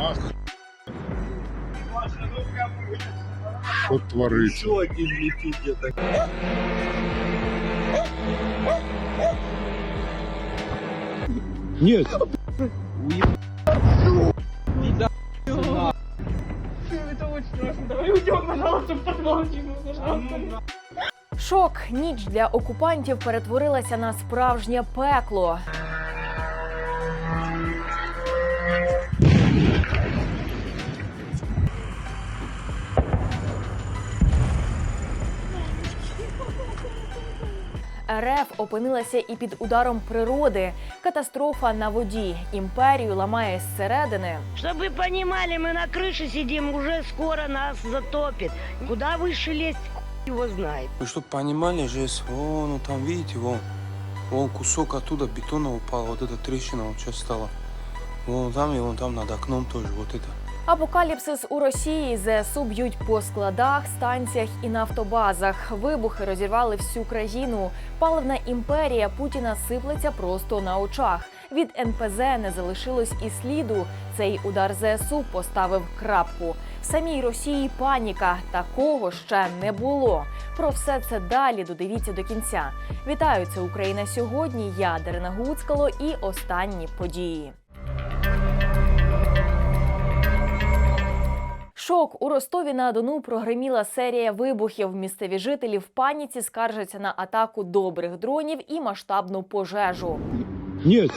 Ах. Що твориться? Еще один летит где-то. Нет, Это очень страшно. Давай уйдем, пожалуйста, в подвал, пожалуйста. Шок, ніч для окупантів перетворилася на справжнє пекло. РФ опинилася і під ударом природи. Катастрофа на воді. Імперію ламає зсередини. Чтобы вы понимали, мы на крыше сидим, уже скоро нас затопит. Куда выше лезть, хуй его знает. Вы что понимали, жесть, вон, ну там видите, вон, вон кусок оттуда бетона упал, вот эта трещина вот сейчас стала. Вон там и вон там над окном тоже, вот это. Апокаліпсис у Росії ЗСУ б'ють по складах, станціях і нафтобазах. Вибухи розірвали всю країну. Паливна імперія Путіна сиплеться просто на очах. Від НПЗ не залишилось і сліду. Цей удар ЗСУ поставив крапку. В самій Росії паніка. Такого ще не було. Про все це далі додивіться до кінця. Вітаю, це Україна сьогодні. Я Дарина Гуцкало і останні події. Шок у Ростові на Дону прогреміла серія вибухів. Місцеві жителі в паніці скаржаться на атаку добрих дронів і масштабну пожежу. нет,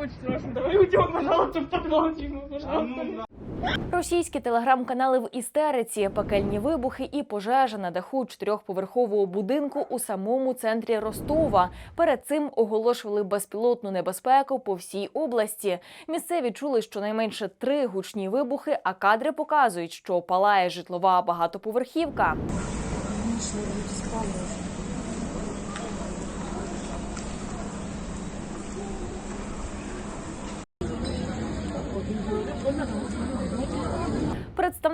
очень страшно. Давай уйдем, пожалуйста, в подвал, Дима, пожалуйста. Російські телеграм-канали в істериці, пекельні вибухи і пожежа на даху чотирьохповерхового будинку у самому центрі Ростова. Перед цим оголошували безпілотну небезпеку по всій області. Місцеві чули щонайменше три гучні вибухи, а кадри показують, що палає житлова багатоповерхівка.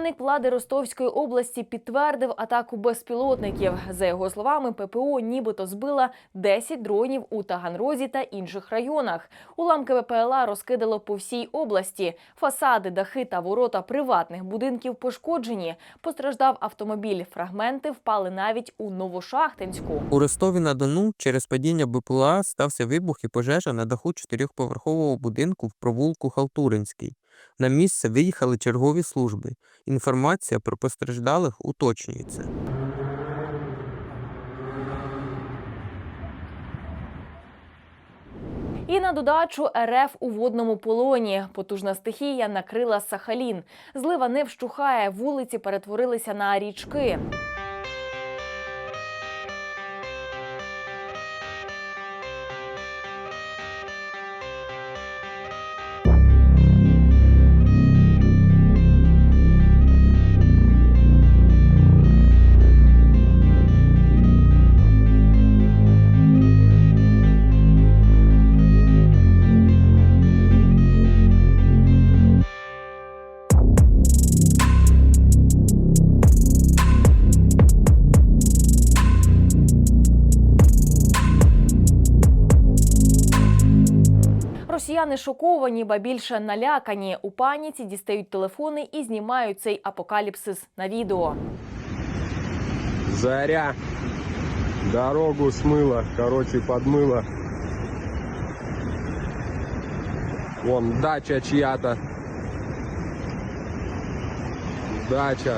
Представник влади Ростовської області підтвердив атаку безпілотників. За його словами, ППО нібито збила 10 дронів у Таганрозі та інших районах. Уламки ВПЛА розкидало по всій області. Фасади, дахи та ворота приватних будинків пошкоджені. Постраждав автомобіль. Фрагменти впали навіть у Новошахтинську. У Ростові на Дону через падіння БПЛА стався вибух і пожежа на даху чотирьохповерхового будинку в провулку Халтуринський. На місце виїхали чергові служби. Інформація про постраждалих уточнюється. І на додачу РФ у водному полоні. Потужна стихія накрила Сахалін. Злива не вщухає, вулиці перетворилися на річки. Росіяни шоковані, ба більше налякані. У паніці дістають телефони і знімають цей апокаліпсис на відео. Заря. Дорогу смыло, короче, подмыло. Вон дача чья-то. Дача.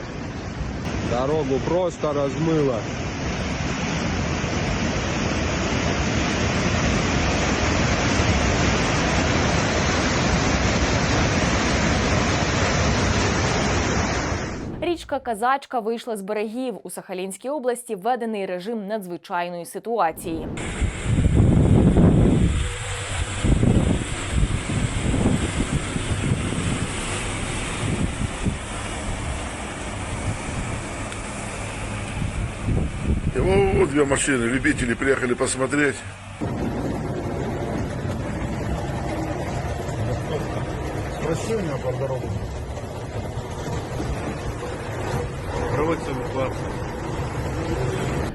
Дорогу просто размыло. Річка Казачка вийшла з берегів. У Сахалінській області введений режим надзвичайної ситуації. И вот две машины, любители приехали посмотреть. спроси у меня по дорогу. Проводится эвакуация.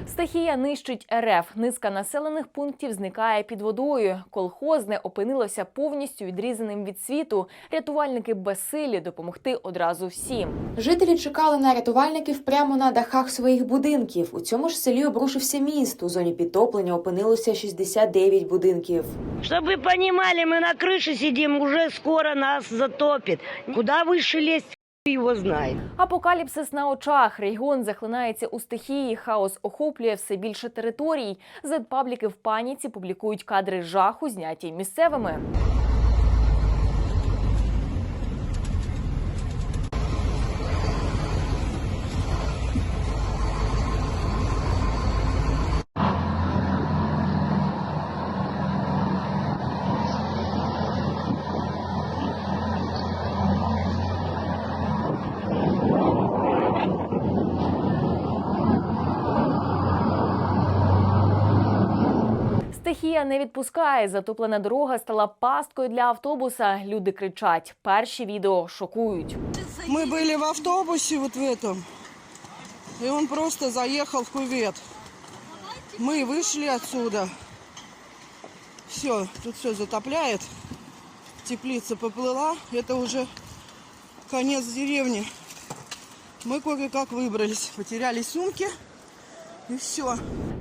Стихія нищить РФ. Низка населених пунктів зникає під водою. Колхозне опинилося повністю відрізаним від світу. Рятувальники безсилі допомогти одразу всім. Жителі чекали на рятувальників прямо на дахах своїх будинків. У цьому ж селі обрушився міст. У зоні підтоплення опинилося 69 будинків. Чтобы вы понимали, мы на крыше сидим, уже скоро нас затопит. Куда выше лезть, хуй знає. Апокаліпсис на очах. Регіон захлинається у стихії. Хаос охоплює все більше територій. Зедпабліки в паніці публікують кадри жаху, зняті місцевими. Стихія не відпускає. Затоплена дорога стала пасткою для автобуса. Люди кричать. Перші відео шокують. Мы были в автобусе вот в этом, и он просто заехал в кювет. Мы вышли отсюда. Все, тут все затопляет. Теплица поплыла. Это уже конец деревни. Мы кое-как выбрались. Потеряли сумки. И все.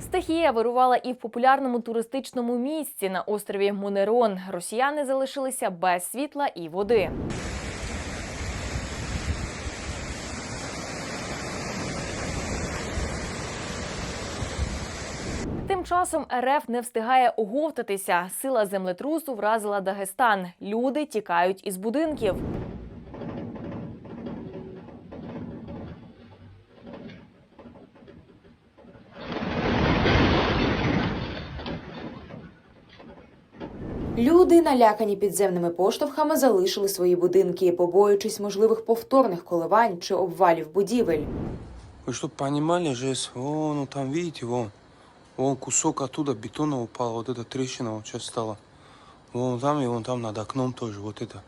Стихія вирувала і в популярному туристичному місці на острові Монерон. Росіяни залишилися без світла і води. Тим часом РФ не встигає оговтатися. Сила землетрусу вразила Дагестан. Люди тікають із будинків. Люди, налякані підземними поштовхами, залишили свої будинки, побоюючись можливих повторних коливань чи обвалів будівель. Вы что, понимали, Жес? Вон, ну там, видите, вон. Вон кусок оттуда бетона упал, вот эта трещина вот сейчас стала. Вон там и вон там над окном тоже, вот это.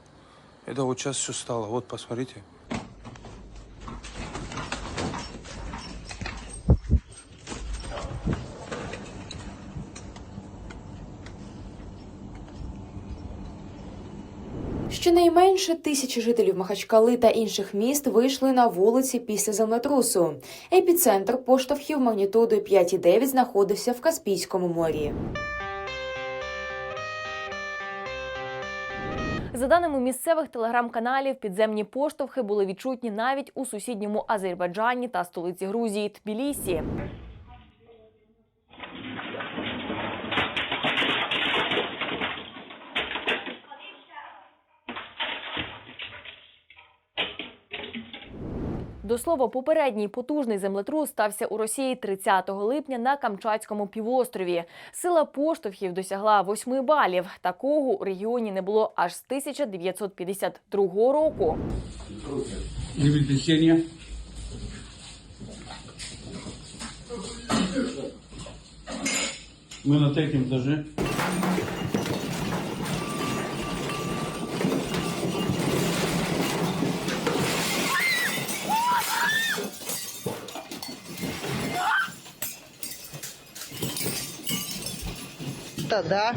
Это вот сейчас все стало, вот посмотрите. Щонайменше тисячі жителів Махачкали та інших міст вийшли на вулиці після землетрусу. Епіцентр поштовхів магнітудою 5,9 знаходився в Каспійському морі. За даними місцевих телеграм-каналів, підземні поштовхи були відчутні навіть у сусідньому Азербайджані та столиці Грузії Тбілісі. До слова, попередній потужний землетрус стався у Росії 30 липня на Камчатському півострові. Сила поштовхів досягла 8 балів. Такого у регіоні не було аж з 1952 року. Землетрясение. Мы на третьем этаже. Да.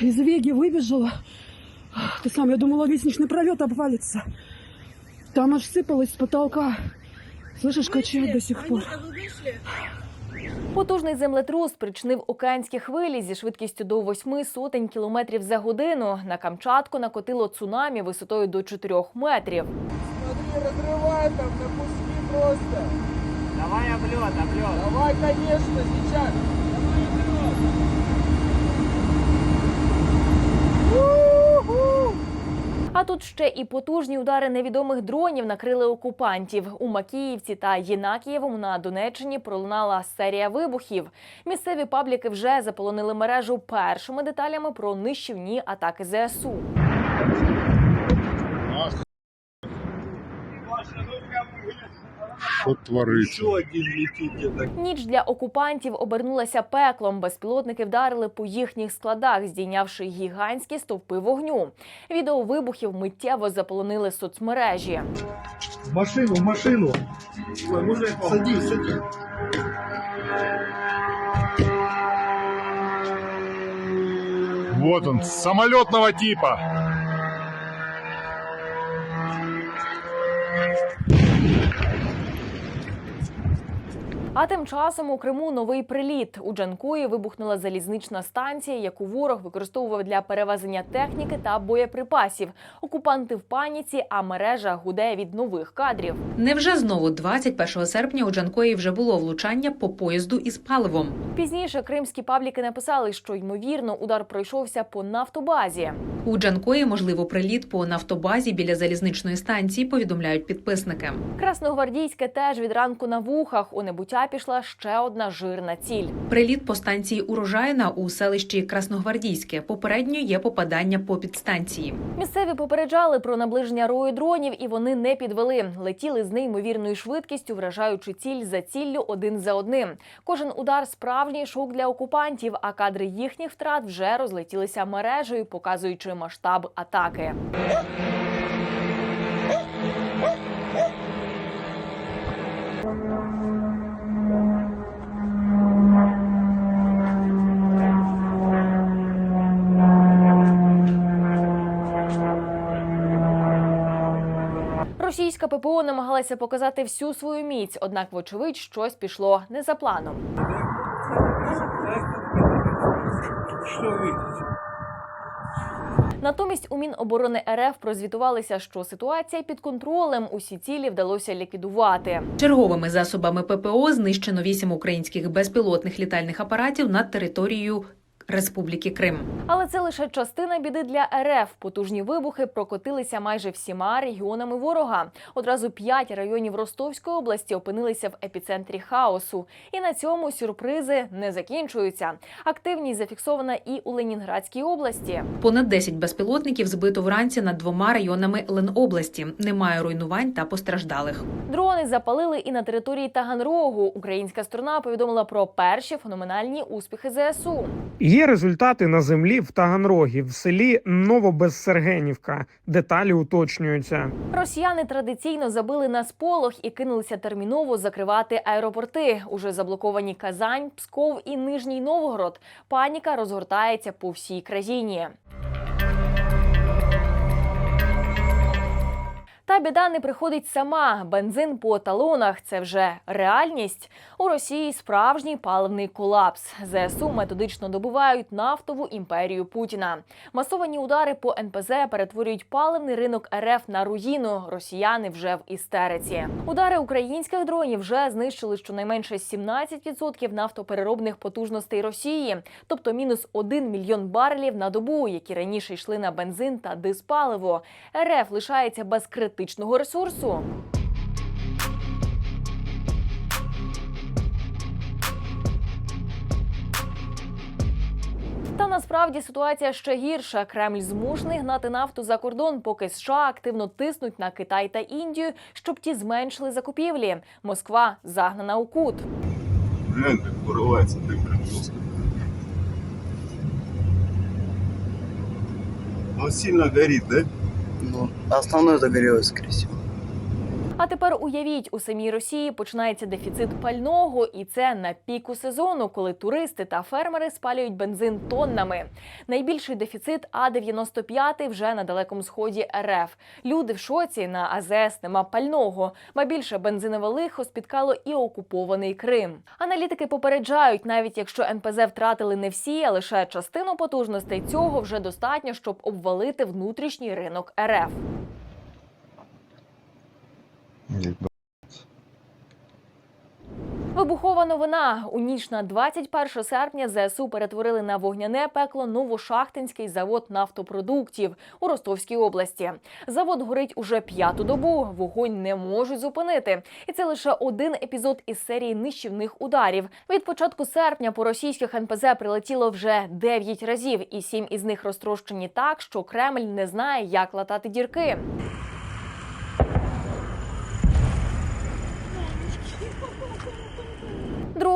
Из Веги выбежала. Ты сам, я думала, лестничный пролет обвалится. Там аж сыпалось с потолка. Слышишь, качает до сих пор. Потужний землетрус спричинив океанські хвилі зі швидкістю до 8 сотень кілометрів за годину. На Камчатку накотило цунамі висотою до 4 метрів. Смотри, разрывай там на куски просто. Давай облет, облет. Давай, конечно, сейчас. А тут ще і потужні удари невідомих дронів накрили окупантів. У Макіївці та Єнакієвому на Донеччині пролунала серія вибухів. Місцеві пабліки вже заполонили мережу першими деталями про нищівні атаки ЗСУ. Что творится? Ніч для окупантів обернулася пеклом. Безпілотники вдарили по їхніх складах, здійнявши гігантські стовпи вогню. Відео вибухів миттєво заполонили соцмережі. В машину, в машину. Садись, садись. Вот он, самолетного типа. А тим часом у Криму новий приліт. У Джанкої вибухнула залізнична станція, яку ворог використовував для перевезення техніки та боєприпасів. Окупанти в паніці, а мережа гуде від нових кадрів. Невже знову 21 серпня у Джанкої вже було влучання по поїзду із паливом? Пізніше кримські пабліки написали, що ймовірно удар пройшовся по нафтобазі. У Джанкої можливо приліт по нафтобазі біля залізничної станції. Повідомляють підписники. Красногвардійське теж від ранку на вухах. У небуття пішла ще одна жирна ціль. Приліт по станції Урожайна у селищі Красногвардійське. Попередньо є попадання по підстанції. Місцеві попереджали про наближення рою дронів, і вони не підвели. Летіли з неймовірною швидкістю, вражаючи ціль за ціллю один за одним. Кожен удар справжній шок для окупантів, а кадри їхніх втрат вже розлетілися мережею, показуючи масштаб атаки. Російська ППО намагалася показати всю свою міць, однак, вочевидь, щось пішло не за планом. Натомість у Міноборони РФ прозвітувалися, що ситуація під контролем. Усі цілі вдалося ліквідувати. Черговими засобами ППО знищено вісім українських безпілотних літальних апаратів над територією Республіки Крим. Але це лише частина біди для РФ. Потужні вибухи прокотилися майже всіма регіонами ворога. Одразу п'ять районів Ростовської області опинилися в епіцентрі хаосу. І на цьому сюрпризи не закінчуються. Активність зафіксована і у Ленінградській області. Понад 10 безпілотників збито вранці над двома районами Ленобласті. Немає руйнувань та постраждалих. Дрони запалили і на території Таганрогу. Українська сторона повідомила про перші феноменальні успіхи ЗСУ. Є результати на землі в Таганрогі, в селі Новобезсергенівка. Деталі уточнюються. Росіяни традиційно забили на сполох і кинулися терміново закривати аеропорти. Уже заблоковані Казань, Псков і Нижній Новгород. Паніка розгортається по всій країні. Та біда не приходить сама. Бензин по талонах це вже реальність. У Росії справжній паливний колапс. ЗСУ методично добувають нафтову імперію Путіна. Масовані удари по НПЗ перетворюють паливний ринок РФ на руїну. Росіяни вже в істериці. Удари українських дронів вже знищили щонайменше 17% нафтопереробних потужностей Росії, тобто мінус 1 мільйон барелів на добу, які раніше йшли на бензин та диспаливо. РФ лишається без критичного ресурсу. Та насправді ситуація ще гірша. Кремль змушений гнати нафту за кордон, поки США активно тиснуть на Китай та Індію, щоб ті зменшили закупівлі. Москва загнана у кут. Глянь, как вырывается дым прям жестко. Он сильно горит, да? Ну, основное загорелось, скорее всего. А тепер уявіть, у самій Росії починається дефіцит пального, і це на піку сезону, коли туристи та фермери спалюють бензин тоннами. Найбільший дефіцит А-95 вже на далекому сході РФ. Люди в шоці на АЗС нема пального. Ба більше бензинове лихо спіткало і окупований Крим. Аналітики попереджають, навіть якщо НПЗ втратили не всі, а лише частину потужностей, цього вже достатньо, щоб обвалити внутрішній ринок РФ. Вибухова новина у ніч на 21 серпня ЗСУ перетворили на вогняне пекло Новошахтинський завод нафтопродуктів у Ростовській області. Завод горить уже п'яту добу. Вогонь не можуть зупинити, і це лише один епізод із серії нищівних ударів. Від початку серпня по російських НПЗ прилетіло вже 9 разів, і сім із них розтрощені так, що Кремль не знає, як латати дірки.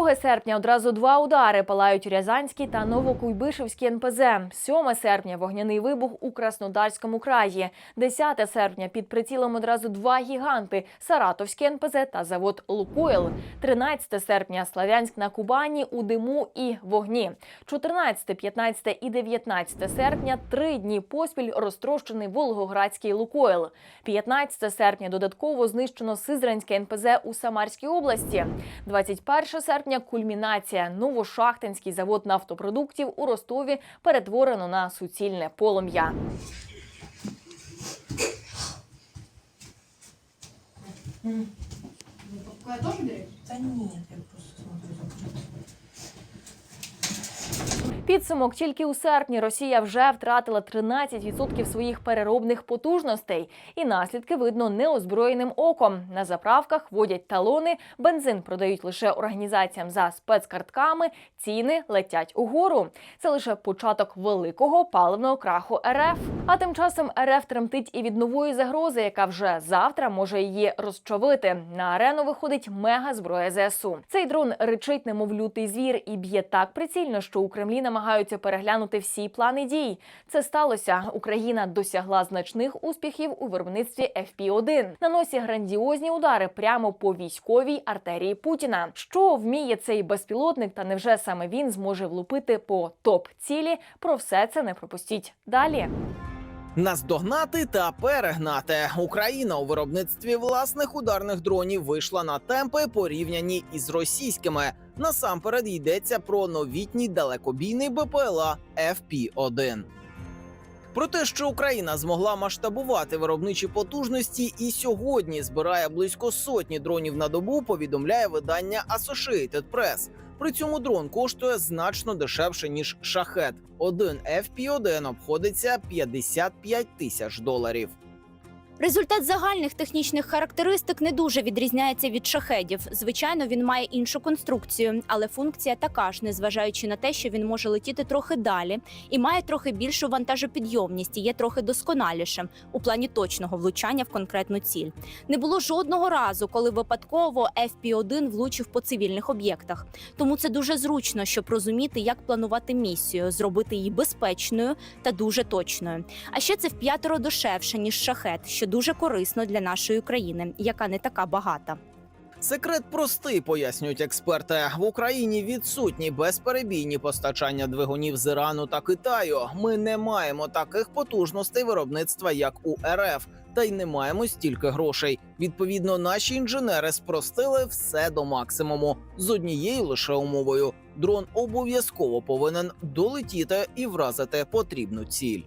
2 серпня одразу два удари палають Рязанський та Новокуйбишевський НПЗ. 7 серпня вогняний вибух у Краснодарському краї. 10 серпня під прицілом одразу два гіганти Саратовський НПЗ та завод Лукойл. 13 серпня Славянськ на Кубані у диму і вогні. 14, 15 і 19 серпня три дні поспіль розтрощений Волгоградський Лукойл. 15 серпня додатково знищено Сизранське НПЗ у Самарській області. 21 серпня кульмінація. Новошахтинський завод нафтопродуктів у Ростові перетворено на суцільне полум'я. Підсумок тільки у серпні Росія вже втратила 13% своїх переробних потужностей, і наслідки видно неозброєним оком. На заправках водять талони, бензин продають лише організаціям за спецкартками, ціни летять угору. Це лише початок великого паливного краху РФ. А тим часом РФ тремтить і від нової загрози, яка вже завтра може її розчавити. На арену виходить мега зброя ЗСУ. Цей дрон ричить, немов лютий звір, і б'є так прицільно, що у Кремлі намагаються переглянути всі плани дій. Це сталося. Україна досягла значних успіхів у виробництві FP-1. На грандіозні удари прямо по військовій артерії Путіна. Що вміє цей безпілотник, та невже саме він зможе влупити по топ цілі? Про все це не пропустіть далі. Наздогнати та перегнати Україна у виробництві власних ударних дронів вийшла на темпи порівняні із російськими. Насамперед йдеться про новітній далекобійний БПЛА FP-1. Про те, що Україна змогла масштабувати виробничі потужності і сьогодні збирає близько сотні дронів на добу, повідомляє видання Associated Press. При цьому дрон коштує значно дешевше ніж шахет. Один FP-1 обходиться 55 тисяч доларів. Результат загальних технічних характеристик не дуже відрізняється від шахедів. Звичайно, він має іншу конструкцію, але функція така ж, незважаючи на те, що він може летіти трохи далі і має трохи більшу вантажопідйомність і є трохи досконалішим у плані точного влучання в конкретну ціль. Не було жодного разу, коли випадково FP-1 влучив по цивільних об'єктах. Тому це дуже зручно, щоб розуміти, як планувати місію, зробити її безпечною та дуже точною. А ще це в п'ятеро дешевше ніж шахет, що дуже корисно для нашої країни, яка не така багата. Секрет простий, пояснюють експерти. В Україні відсутні безперебійні постачання двигунів з Ірану та Китаю. Ми не маємо таких потужностей виробництва, як у РФ, та й не маємо стільки грошей. Відповідно, наші інженери спростили все до максимуму з однією лише умовою: дрон обов'язково повинен долетіти і вразити потрібну ціль.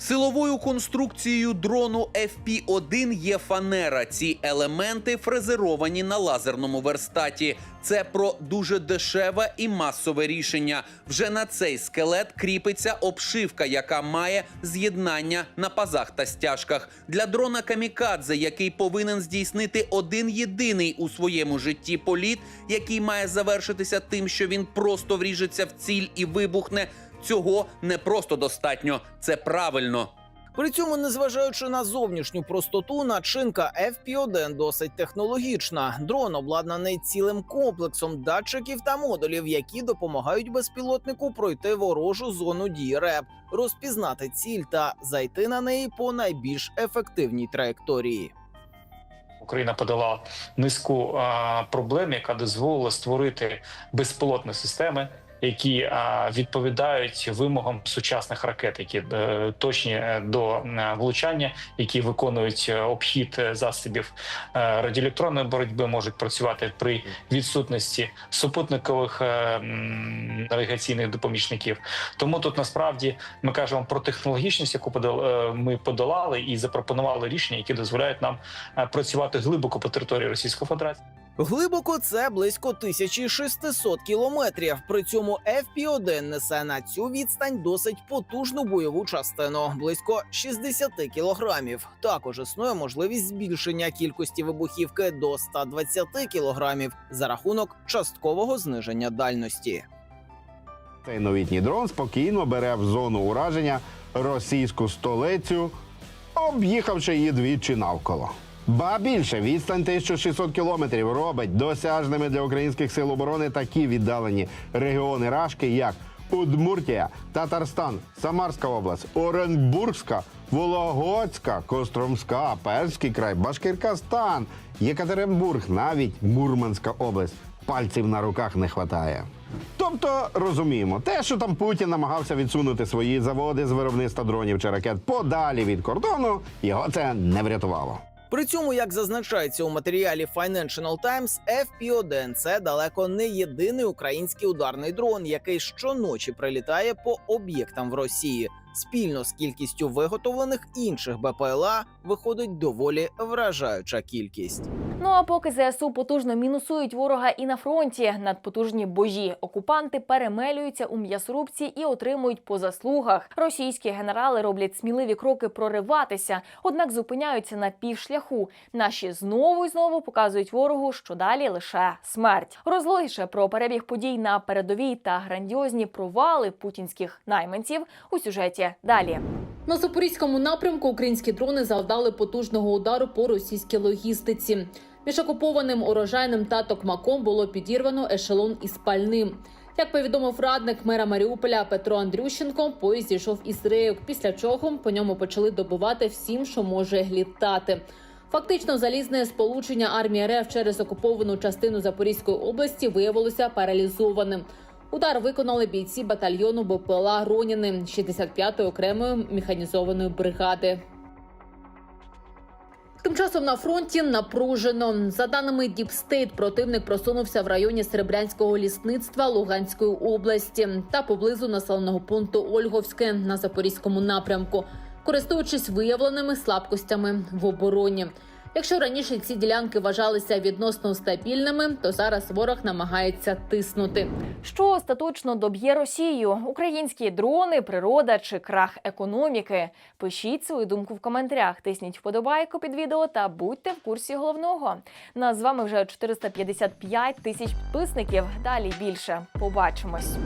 Силовою конструкцією дрону FP-1 є фанера. Ці елементи фрезеровані на лазерному верстаті. Це про дуже дешеве і масове рішення. Вже на цей скелет кріпиться обшивка, яка має з'єднання на пазах та стяжках. Для дрона камікадзе, який повинен здійснити один єдиний у своєму житті політ, який має завершитися тим, що він просто вріжеться в ціль і вибухне. Цього не просто достатньо, це правильно. При цьому, незважаючи на зовнішню простоту, начинка FP-1 досить технологічна. Дрон обладнаний цілим комплексом датчиків та модулів, які допомагають безпілотнику пройти ворожу зону дії РЕП, розпізнати ціль та зайти на неї по найбільш ефективній траєкторії. Україна подала низку а, проблем, яка дозволила створити безпілотні системи, які відповідають вимогам сучасних ракет, які е, точні е, до е, влучання, які виконують обхід засобів радіоелектронної боротьби, можуть працювати при відсутності супутникових навігаційних допомічників. Тому тут насправді ми кажемо про технологічність, яку ми подолали, і запропонували рішення, які дозволяють нам працювати глибоко по території Російської Федерації. Глибоко це близько 1600 кілометрів. При цьому FP-1 несе на цю відстань досить потужну бойову частину близько 60 кілограмів. Також існує можливість збільшення кількості вибухівки до 120 кілограмів за рахунок часткового зниження дальності. Цей новітній дрон спокійно бере в зону ураження російську столицю, об'їхавши її двічі навколо. Ба більше відстань 1600 кілометрів робить досяжними для українських сил оборони такі віддалені регіони Рашки, як Удмуртія, Татарстан, Самарська область, Оренбургська, Вологодська, Костромська, Перський край, Башкиркастан, Єкатеринбург, навіть Мурманська область. Пальців на руках не хватає. Тобто розуміємо, те, що там Путін намагався відсунути свої заводи з виробництва дронів чи ракет подалі від кордону, його це не врятувало. При цьому, як зазначається у матеріалі Financial Times, FP-1 – це далеко не єдиний український ударний дрон, який щоночі прилітає по об'єктам в Росії. Спільно з кількістю виготовлених інших БПЛА виходить доволі вражаюча кількість. Ну а поки ЗСУ потужно мінусують ворога і на фронті, надпотужні божі окупанти перемелюються у м'ясорубці і отримують по заслугах. Російські генерали роблять сміливі кроки прориватися, однак зупиняються на півшляху. Наші знову і знову показують ворогу, що далі лише смерть. Розлогіше про перебіг подій на передовій та грандіозні провали путінських найманців у сюжеті далі. На запорізькому напрямку українські дрони завдали потужного удару по російській логістиці. Між окупованим урожайним та токмаком було підірвано ешелон із пальним. Як повідомив радник мера Маріуполя Петро Андрющенко, поїзд зійшов із рейок, після чого по ньому почали добувати всім, що може літати. Фактично, залізне сполучення армії РФ через окуповану частину Запорізької області виявилося паралізованим. Удар виконали бійці батальйону БПЛА Роніни 65-ї окремої механізованої бригади. Тим часом на фронті напружено. За даними Діпстейт, противник просунувся в районі Серебрянського лісництва Луганської області та поблизу населеного пункту Ольговське на запорізькому напрямку, користуючись виявленими слабкостями в обороні. Якщо раніше ці ділянки вважалися відносно стабільними, то зараз ворог намагається тиснути. Що остаточно доб'є Росію? Українські дрони, природа чи крах економіки? Пишіть свою думку в коментарях, тисніть вподобайку під відео та будьте в курсі головного. Нас з вами вже 455 тисяч підписників. Далі більше. Побачимось.